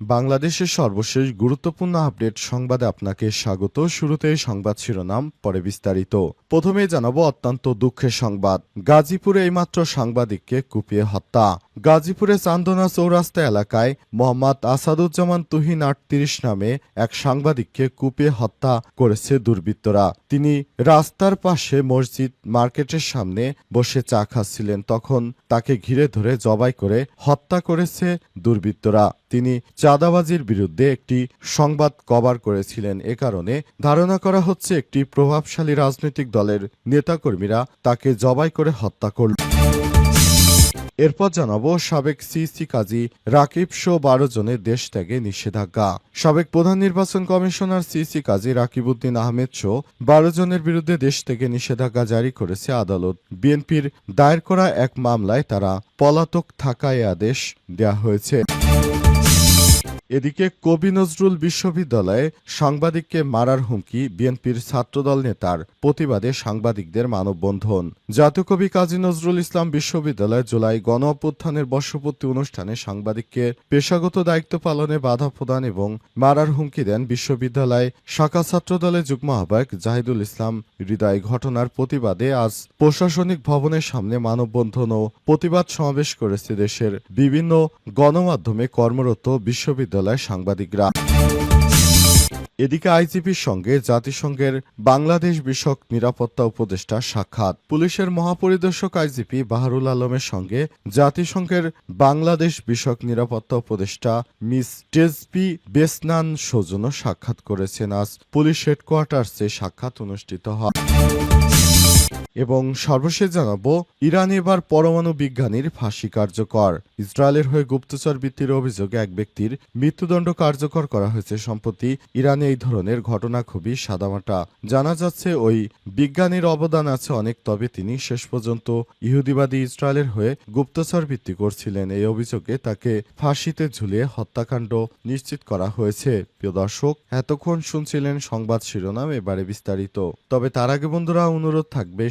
বাংলাদেশের সর্বশেষ গুরুত্বপূর্ণ আপডেট সংবাদে আপনাকে স্বাগত। শুরুতে সংবাদ শিরোনাম, পরে বিস্তারিত। প্রথমে জানাব অত্যন্ত দুঃখের সংবাদ। গাজীপুরে এইমাত্র সাংবাদিককে কুপিয়ে হত্যা। গাজীপুরে চান্দনা চৌরাস্তা এলাকায় মোহাম্মদ আসাদুজ্জামান তুহিন আটত্রিশ নামে এক সাংবাদিককে কুপিয়ে হত্যা করেছে দুর্বৃত্তরা। তিনি রাস্তার পাশে মসজিদ মার্কেটের সামনে বসে চা খাচ্ছিলেন। তখন তাকে ঘিরে ধরে জবাই করে হত্যা করেছে দুর্বৃত্তরা। তিনি চাঁদাবাজির বিরুদ্ধে একটি সংবাদ কভার করেছিলেন এ কারণে। ধারণা করা হচ্ছে একটি প্রভাবশালী রাজনৈতিক দলের নেতাকর্মীরা তাকে জবাই করে হত্যা করল। এরপর জানাব, সাবেক সিসি কাজী রাকিব শো বারো জনের দেশ ত্যাগে নিষেধাজ্ঞা। সাবেক প্রধান নির্বাচন কমিশনার সিসি কাজী রাকিবউদ্দিন আহমেদ শো বারো জনের বিরুদ্ধে দেশ থেকে নিষেধাজ্ঞা জারি করেছে আদালত। বিএনপির দায়ের করা এক মামলায় তারা পলাতক থাকায় আদেশ দেয়া হয়েছে। এদিকে কবি নজরুল বিশ্ববিদ্যালয়ে সাংবাদিককে মারার হুমকি বিএনপির ছাত্রদল নেতার প্রতিবাদে সাংবাদিকদের মানববন্ধন। জাতীয় কবি কাজী নজরুল ইসলাম বিশ্ববিদ্যালয় জুলাই গণ অভ্যুত্থানের বর্ষপূর্তি অনুষ্ঠানে সাংবাদিককে পেশাগত দায়িত্ব পালনে বাধা প্রদান এবং মারার হুমকি দেন বিশ্ববিদ্যালয় শাখা ছাত্রদলের যুগ্ম আহ্বায়ক জাহিদুল ইসলাম। হৃদয় ঘটনার প্রতিবাদে আজ প্রশাসনিক ভবনের সামনে মানববন্ধন ও প্রতিবাদ সমাবেশ করেছে দেশের বিভিন্ন গণমাধ্যমে কর্মরত বিশ্ববিদ্যালয় সাংবাদিকরা। এদিকে আইজিপির সঙ্গে জাতিসংঘের বাংলাদেশ বিষয়ক নিরাপত্তা উপদেষ্টা সাক্ষাৎ। পুলিশের মহাপরিদর্শক আইজিপি বাহারুল আলমের সঙ্গে জাতিসংঘের বাংলাদেশ বিষয়ক নিরাপত্তা উপদেষ্টা মিস টেজবি বেসনান সৌজন্য সাক্ষাৎ করেছেন। আজ পুলিশ হেডকোয়ার্টার্সে সাক্ষাৎ অনুষ্ঠিত হয়। এবং সর্বশেষ জানাব, ইরান এবার পরমাণু বিজ্ঞানীর ফাঁসি কার্যকর। ইসরায়েলের হয়ে গুপ্তচর বৃত্তির অভিযোগে এক ব্যক্তির মৃত্যুদণ্ড কার্যকর করা হয়েছে সম্প্রতি ইরানে এই ধরনের ঘটনা খুবই সাদামাটা। জানা যাচ্ছে, ওই বিজ্ঞানীর অবদান আছে অনেক, তবে তিনি শেষ পর্যন্ত ইহুদিবাদী ইসরায়েলের হয়ে গুপ্তচর বৃত্তি করছিলেন। এই অভিযোগে তাকে ফাঁসিতে ঝুলিয়ে হত্যাকাণ্ড নিশ্চিত করা হয়েছে। প্রিয় দর্শক, এতক্ষণ শুনছিলেন সংবাদ শিরোনাম, এবারে বিস্তারিত। তবে তার আগে বন্ধুরা, অনুরোধ থাকবে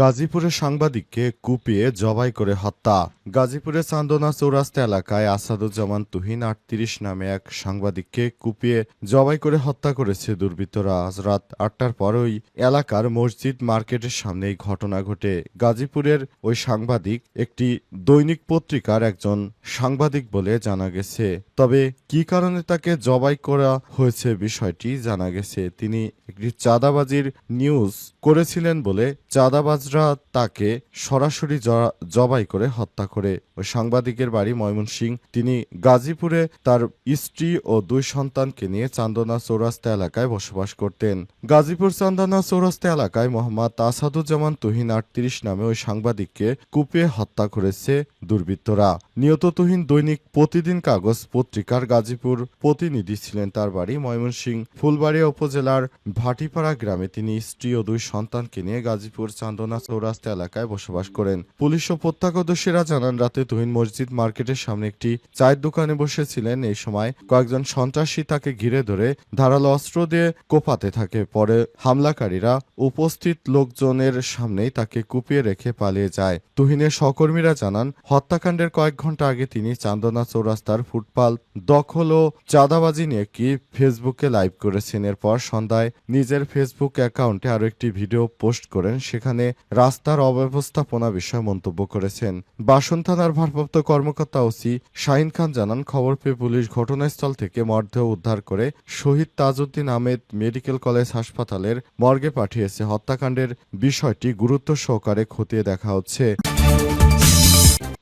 গাজীপুরে সাংবাদিককে কুপিয়ে জবাই করে হত্যা। গাজীপুরে চান্দনা চৌরাস্তা এলাকায় আসাদুজ্জামান তুহিন আটত্রিশ নামে এক সাংবাদিককে কুপিয়ে জবাই করে হত্যা করেছে দুর্বৃত্তরা। আজ রাত আটটার পর ওই এলাকার মসজিদ মার্কেটের সামনে এই ঘটনা ঘটে। গাজীপুরের ওই সাংবাদিক একটি দৈনিক পত্রিকার একজন সাংবাদিক বলে জানা গেছে। তবে কি কারণে তাকে জবাই করা হয়েছে বিষয়টি জানা গেছে। তিনি একটি চাঁদাবাজির নিউজ করেছিলেন বলে চাঁদাবাজরা তাকে সরাসরি জবাই করে হত্যা করে। ওই সাংবাদিকের বাড়ি ময়মনসিং। তিনি গাজীপুরে তার স্ত্রী ও দুই সন্তানকে নিয়ে চান্দনা চৌরাস্তা এলাকায় বসবাস করতেন। গাজীপুর চান্দনা চৌরাস্তা এলাকায় মোহাম্মদ আসাদুজ্জামান তুহিন আটত্রিশ নামে ওই সাংবাদিককে কুপিয়ে হত্যা করেছে দুর্বৃত্তরা। নিহত তুহিন দৈনিক প্রতিদিন কাগজ পত্রিকার গাজীপুর প্রতিনিধি ছিলেন তার বাড়ি ময়মনসিং। ফুলবাড়িয়া উপজেলার ভাটিপাড়া গ্রামে তিনি স্ত্রী ও দুই সন্তানকে নিয়ে গাজীপুর চান্দনা চৌরাস্তা এলাকায় বসবাস করেন। পুলিশ ও প্রত্যক্ষদর্শীরা জানান, রাতে তুহিন মসজিদ মার্কেটের সামনে একটি চায়ের দোকানে বসেছিলেন। এই সময় কয়েকজন সন্ত্রাসী তাকে ঘিরে ধরে ধারালো অস্ত্র দিয়ে কোপাতে থাকে। পরে হামলাকারীরা উপস্থিত লোকজনের সামনেই তাকে কুপিয়ে রেখে পালিয়ে যায়। তুহিনের সহকর্মীরা জানান, হত্যাকাণ্ডের কয়েক ঘণ্টা আগে তিনি চান্দনা চৌরাস্তার ফুটপাল দখল ও চাঁদাবাজি নিয়ে কি ফেসবুকে লাইভ করেছেন। এরপর সন্ধ্যায় নিজের ফেসবুক অ্যাকাউন্টে আরও একটি ভিডিও পোস্ট করেন। সেখানে রাস্তার অব্যবস্থাপনা বিষয়ে মন্তব্য করেছেন। বাসন থানার ভারপ্রাপ্ত কর্মকর্তা ওসি শাহিন খান জানান, খবর পেয়ে পুলিশ ঘটনাস্থল থেকে মরদেহ উদ্ধার করে শহীদ তাজউদ্দিন আহমেদ মেডিকেল কলেজ হাসপাতালের মর্গে পাঠিয়েছে। হত্যাকাণ্ডের বিষয়টি গুরুত্ব সহকারে খতিয়ে দেখা হচ্ছে।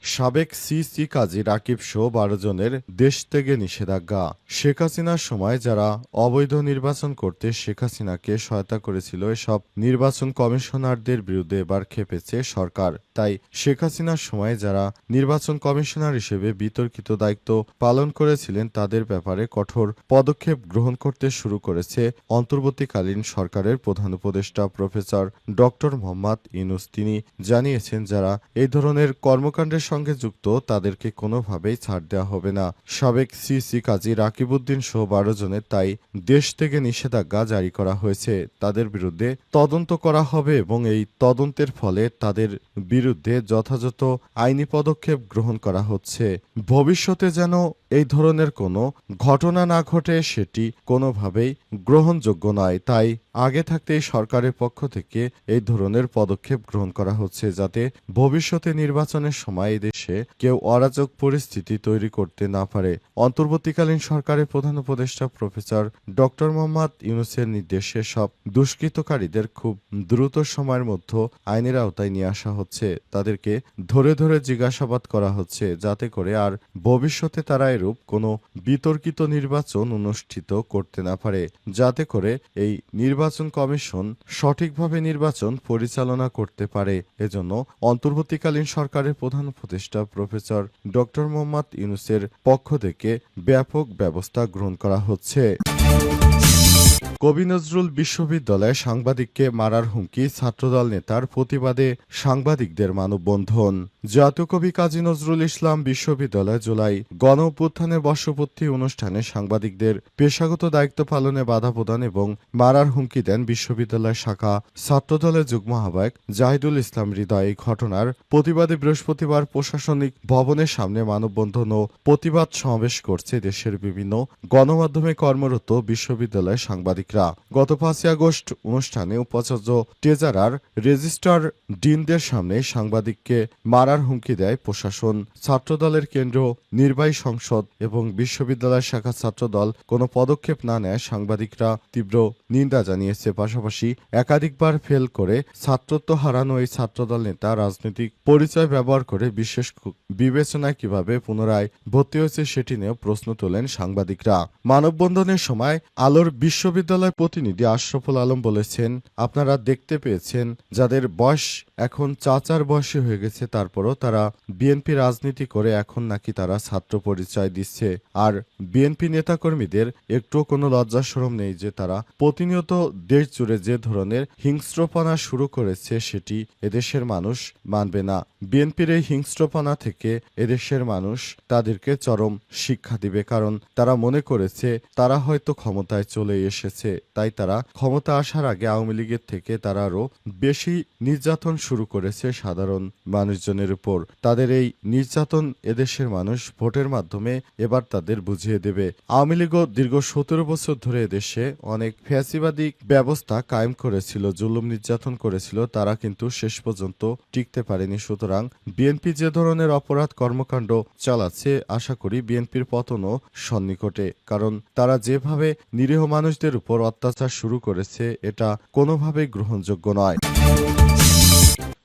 সাবেক সিসি কাজী রাকিব সহ বারো জনের দেশ থেকে নিষেধাজ্ঞা। শেখ হাসিনার সময় যারা অবৈধ নির্বাচন করতে শেখ হাসিনাকে সহায়তা করেছিল, এসব নির্বাচন কমিশনারদের বিরুদ্ধে এবার খেপেছে সরকার। তাই শেখ হাসিনার সময় যারা নির্বাচন কমিশনার হিসেবে বিতর্কিত দায়িত্ব পালন করেছিলেন, তাদের ব্যাপারে কঠোর পদক্ষেপ গ্রহণ করতে শুরু করেছে অন্তর্বর্তীকালীন সরকারের প্রধান উপদেষ্টা প্রফেসর ডক্টর মোহাম্মদ ইনুস তিনি জানিয়েছেন, যারা এই ধরনের কর্মকাণ্ডের সঙ্গে যুক্ত তাদেরকে কোনোভাবেই ছাড় দেওয়া হবে না। সাবেক সিসি কাজী রাকিবউদ্দিন সহ বারো জনের তাই দেশ থেকে নিষেধাজ্ঞা জারি করা হয়েছে। তাদের বিরুদ্ধে তদন্ত করা হবে এবং এই তদন্তের ফলে তাদের বিরুদ্ধে যথাযথ আইনি পদক্ষেপ গ্রহণ করা হচ্ছে। ভবিষ্যতে যেন এই ধরনের কোনো ঘটনা না ঘটে, সেটি কোনোভাবেই গ্রহণযোগ্য নয়। তাই আগে থাকতেই সরকারের পক্ষ থেকে এই ধরনের পদক্ষেপ গ্রহণ করা হচ্ছে যাতে ভবিষ্যতে নির্বাচনের সময় দেশে কেউ অরাজক পরিস্থিতি তৈরি করতে না পারে। অন্তর্বর্তীকালীন সরকারের প্রধান উপদেষ্টা প্রফেসর ডক্টর মোহাম্মদ ইউনুসের নির্দেশে সব দুষ্কৃতকারীদের খুব দ্রুত সময়ের মধ্যে আইনের আওতায় নিয়ে আসা হচ্ছে। তাদেরকে ধরে ধরে জিজ্ঞাসাবাদ করা হচ্ছে যাতে করে আর ভবিষ্যতে তারা এরূপ কোনো বিতর্কিত নির্বাচন অনুষ্ঠিত করতে না পারে। যাতে করে এই নির্বাচন কমিশন সঠিকভাবে নির্বাচন পরিচালনা করতে পারে। এজন্য অন্তর্বর্তীকালীন সরকারের প্রধান উপদেষ্টা প্রফেসর ড মোহাম্মদ ইউনুসের পক্ষ থেকে ব্যাপক ব্যবস্থা গ্রহণ করা হচ্ছে। কবি নজরুল বিশ্ববিদ্যালয়ে সাংবাদিককে মারার হুমকি ছাত্রদল নেতার প্রতিবাদে সাংবাদিকদের মানববন্ধন। জাতীয় কবি কাজী নজরুল ইসলাম বিশ্ববিদ্যালয় জুলাই গণ অভ্যুত্থানের বর্ষপূর্তি অনুষ্ঠানে সাংবাদিকদের পেশাগত দায়িত্ব পালনে বাধা প্রদান এবং মারার হুমকি দেন বিশ্ববিদ্যালয় শাখা ছাত্রদলের যুগ্ম আহ্বায়ক জাহিদুল ইসলাম হৃদয়। এই ঘটনার প্রতিবাদে বৃহস্পতিবার প্রশাসনিক ভবনের সামনে মানববন্ধন ও প্রতিবাদ সমাবেশ করছে দেশের বিভিন্ন গণমাধ্যমে কর্মরত বিশ্ববিদ্যালয় সাংবাদিকরা গত পাঁচই আগস্ট অনুষ্ঠানে উপাচার্য টেজারার রেজিস্ট্রার ডিনদের সামনে সাংবাদিককে মারার হুমকি দেয় প্রশাসন। ছাত্রদলের কেন্দ্র, নির্বাহী সংসদ এবং বিশ্ববিদ্যালয় শাখা ছাত্রদল কোনো পদক্ষেপ না নেয় সাংবাদিকরা। তীব্র নিন্দা জানিয়েছে, পাশাপাশি একাধিকবার ফেল করে ছাত্রত্ব হারানো এই ছাত্রদল নেতা রাজনৈতিক পরিচয় ব্যবহার করে বিশেষ বিবেচনায় কীভাবে পুনরায় ভর্তি হয়েছে সেটি নিয়েও প্রশ্ন তোলেন সাংবাদিকরা। মানববন্ধনের সময় আলোর বিশ্ববিদ্যালয় প্রতিনিধি আশরাফুল আলম বলেছেন, আপনারা দেখতে পেয়েছেন যাদের বয়স এখন চাচার বয়সী হয়ে গেছে, তারপরও তারা বিএনপি রাজনীতি করে এখন নাকি তারা ছাত্র পরিচয় দিচ্ছে। আর বিএনপি নেতাকর্মীদের একটুও কোনো লজ্জা শরম নেই যে তারা প্রতিনিয়ত দেশ জুড়ে যে ধরনের হিংস্রপনা শুরু করেছে সেটি এদেশের মানুষ মানবে না। বিএনপির এই হিংস্রপনা থেকে এদেশের মানুষ তাদেরকে চরম শিক্ষা দিবে, কারণ তারা মনে করেছে তারা হয়তো ক্ষমতায় চলে এসেছে। তাই তারা ক্ষমতা আসার আগে আওয়ামী লীগের থেকে তারা আরও বেশি নির্যাতন শুরু করেছে সাধারণ মানুষজনের উপর। তাদের এই নির্যাতন এদেশের মানুষ ভোটের মাধ্যমে এবার তাদের বুঝিয়ে দেবে। আওয়ামী লীগও দীর্ঘ সতেরো বছর ধরে এদেশে অনেক ফ্যাসিবাদী ব্যবস্থা কায়েম করেছিল, জুলুম নির্যাতন করেছিল, তারা কিন্তু শেষ পর্যন্ত টিকতে পারেনি। সুতরাং বিএনপি যে ধরনের অপরাধ কর্মকাণ্ড চালাচ্ছে, আশা করি বিএনপির পতনও সন্নিকটে। কারণ তারা যেভাবে নিরীহ মানুষদের উপর অত্যাচার শুরু করেছে এটা কোনোভাবেই গ্রহণযোগ্য নয়।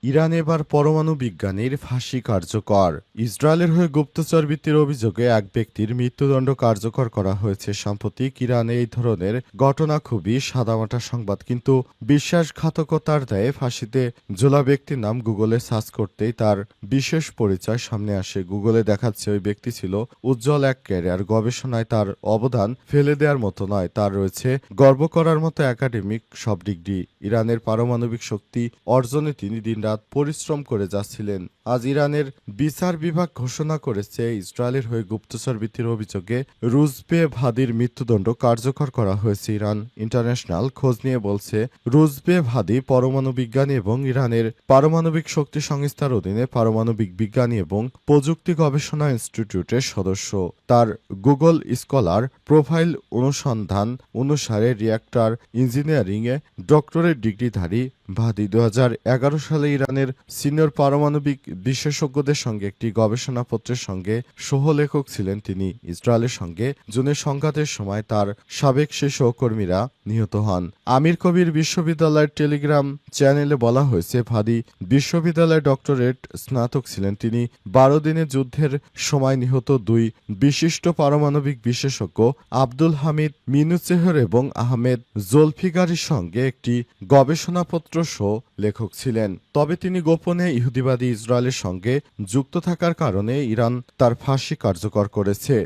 ইরান এবার পরমাণু বিজ্ঞানীর ফাঁসি কার্যকর। ইসরায়েলের হয়ে গুপ্তচর বৃত্তির অভিযোগে এক ব্যক্তির মৃত্যুদণ্ড কার্যকর করা হয়েছে। সাম্প্রতিক ইরানে এই ধরনের ঘটনা খুবই সাদামাটা সংবাদ, কিন্তু বিশ্বাসঘাতকতার দায়ে ফাঁসিতে ঝোলা ব্যক্তির নাম গুগলে সার্চ করতেই তার বিশেষ পরিচয় সামনে আসে। গুগলে দেখাচ্ছে ওই ব্যক্তি ছিল উজ্জ্বল এক ক্যারিয়ার, গবেষণায় তার অবদান ফেলে দেওয়ার মতো নয়, তার রয়েছে গর্ব করার মতো একাডেমিক সব ডিগ্রি। ইরানের পারমাণবিক শক্তি অর্জনে তিনি দিনরাত পরিশ্রম করে যাচ্ছিলেন। আজ ইরানের বিচার বিভাগ ঘোষণা করেছে, ইসরায়েলের হয়ে গুপ্তচর বৃত্তির অভিযোগে রুজবে ভাদির মৃত্যুদণ্ড কার্যকর করা হয়েছে। ইরান ইন্টারন্যাশনাল খোঁজ নিয়ে বলছে, রুজবে ভাদি পরমাণু বিজ্ঞানী এবং ইরানের পারমাণবিক শক্তি সংস্থার অধীনে পারমাণবিক বিজ্ঞানী এবং প্রযুক্তি গবেষণা ইনস্টিটিউটের সদস্য। তার গুগল স্কলার প্রোফাইল অনুসন্ধান অনুসারে রিয়াক্টর ইঞ্জিনিয়ারিংয়ে ডক্টরেট ডিগ্রিধারী ভাদি। দু হাজার এগারো সালে ইরানের সিনিয়র পারমাণবিক বিশেষজ্ঞদের সঙ্গে একটি গবেষণাপত্রের সঙ্গে সহলেখক ছিলেন তিনি। ইসরায়েলের সঙ্গে জুনের সংঘাতের সময় তার সাবেক সেই সহকর্মীরা নিহত হন। আমির কবির বিশ্ববিদ্যালয়ের টেলিগ্রাম চ্যানেলে বলা হয়েছে ভাদি বিশ্ববিদ্যালয়ের ডক্টরেট স্নাতক ছিলেন তিনি। বারো দিনের যুদ্ধের সময় নিহত দুই বিশিষ্ট পারমাণবিক বিশেষজ্ঞ আব্দুল হামিদ মিনুচেহর এবং আহমেদ জোলফিগারির সঙ্গে একটি গবেষণাপত্র সহ লেখক ছিলেন। তবে তিনি গোপনে ইহুদিবাদী ইসরায়েলের সঙ্গে যুক্ত থাকার কারণে ইরান তার ফাঁসি কার্যকর করেছে।